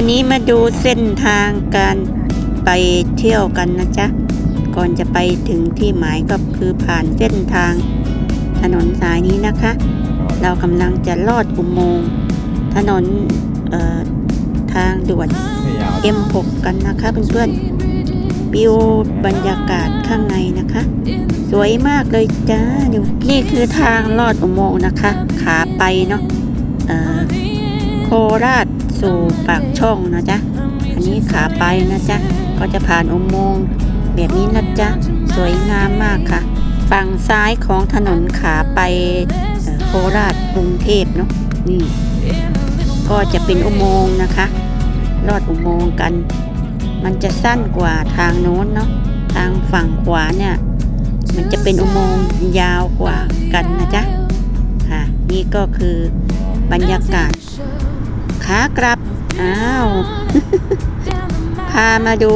วันนี้มาดูเส้นทางการไปเที่ยวกันนะจ๊ะ ก่อนจะไปถึงที่หมายก็คือผ่านเส้นทางถนนสายนี้นะคะ เรากำลังจะลอดอุโมงค์ถนนเอ่อทางด่วน M6 กันนะคะเพื่อนๆวิวบรรยากาศข้างในนะคะ สวยมากเลยจ้าดูนี่คือทางลอดอุโมงค์นะคะ ขาไปเนาะอ่อ โคราชสู่ปากช่องนะจ๊ะ อันนี้ขาไปนะจ๊ะ ก็จะผ่านอุโมงค์แบบนี้นะจ๊ะ สวยงามมากค่ะ ฝั่งซ้ายของถนนขาไปโคราชกรุงเทพเนาะ นี่ ก็จะเป็นอุโมงค์นะคะ ลอดอุโมงค์กัน มันจะสั้นกว่าทางโน้นเนาะ ทางฝั่งขวาเนี่ย มันจะเป็นอุโมงค์ยาวกว่ากันนะจ๊ะ ค่ะ นี่ก็คือบรรยากาศ ขากลับ อ้าว พามาดู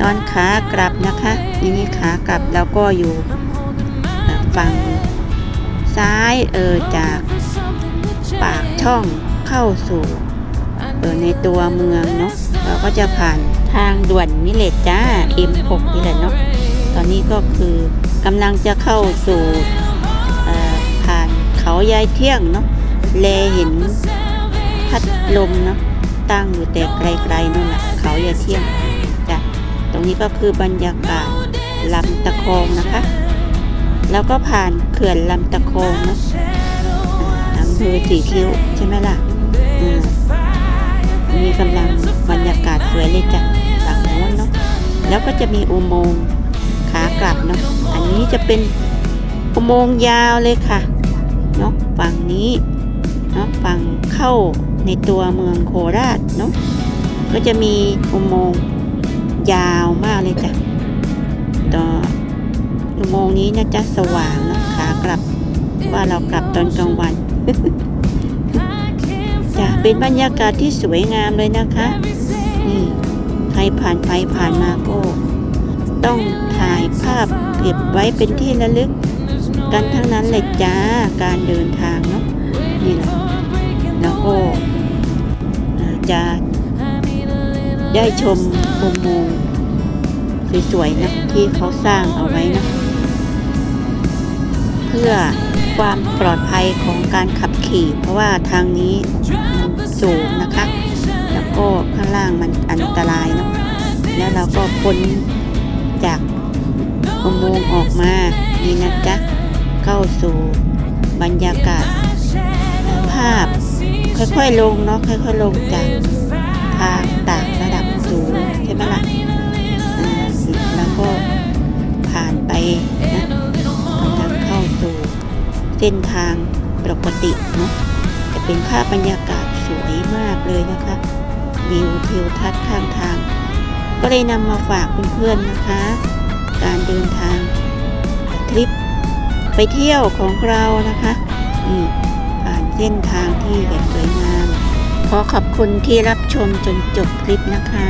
ตอนขากลับนะคะนี่นี่ขากลับแล้วก็อยู่เอ่อฝั่งซ้ายเออจากปากช่องเข้าสู่เออในตัวเมืองเนาะเราก็จะผ่านทางด่วนนี่แหละจ้า M6 นี่แหละเนาะตอนนี้ก็คือกำลังจะเข้าสู่เอ่อผ่านเขายายเที่ยงเนาะแลเห็น พัดลมเนาะตั้งอยู่แต่ไกลๆนู่นแหละเขาอย่าเที่ยงจ้ะตรงนี้ก็คือบรรยากาศลำตะคองนะคะ แล้วก็ผ่านเขื่อนลำตะคองนะอำเภอสีคิ้วใช่ไหมล่ะมมีกำลังบรรยากาศสวยเลยจ้ะฝั่งโน้นเนาะแล้วก็จะมีอุโมงค์ขากลับเนาะอันนี้จะเป็นอุโมงค์ยาวเลยค่ะเนาะฝั่งนี้ เนาะฝั่งเข้าในตัวเมืองโคราชเนาะก็จะมีอุโมงค์ยาวมากเลยจ้ะต่ออุโมงค์นี้นะจ๊ะสว่างนะขากลับว่าเรากลับตอนกลางวันจ้ะเป็นบรรยากาศที่สวยงามเลยนะคะนี่ใครผ่านไปผ่านมาก็ต้องถ่ายภาพเก็บไว้เป็นที่ระลึก กันทั้งนั้นเลยจ้าการเดินทางเนาะ จะได้ชมอุโมงค์สวยๆนะที่เขาสร้างเอาไว้นะ เพื่อความปลอดภัยของการขับขี่ เพราะว่าทางนี้มันสูงนะคะ แล้วก็ข้างล่างมันอันตรายเนาะแล้วเราก็พ้นจากอุโมงค์ออกมานี่นะจ๊ะเข้าสู่บรรยากาศภาพ ค่อยๆลงเนาะค่อยๆลงจากทางต่างระดับสูงใช่ไหมล่ะอ่าแล้วก็ผ่านไปนะกำลังเข้าสู่เส้นทางปกติเนาะจะเป็นภาพบรรยากาศสวยมากเลยนะคะวิวทิวทัศน์ข้างทาง ก็เลยนำมาฝากเพื่อนๆนะคะ การเดินทางทริปไปเที่ยวของเรานะคะนี่ผ่านเส้นทางที่แบบสวยงาม ขอขอบคุณที่รับชมจนจบคลิปนะคะ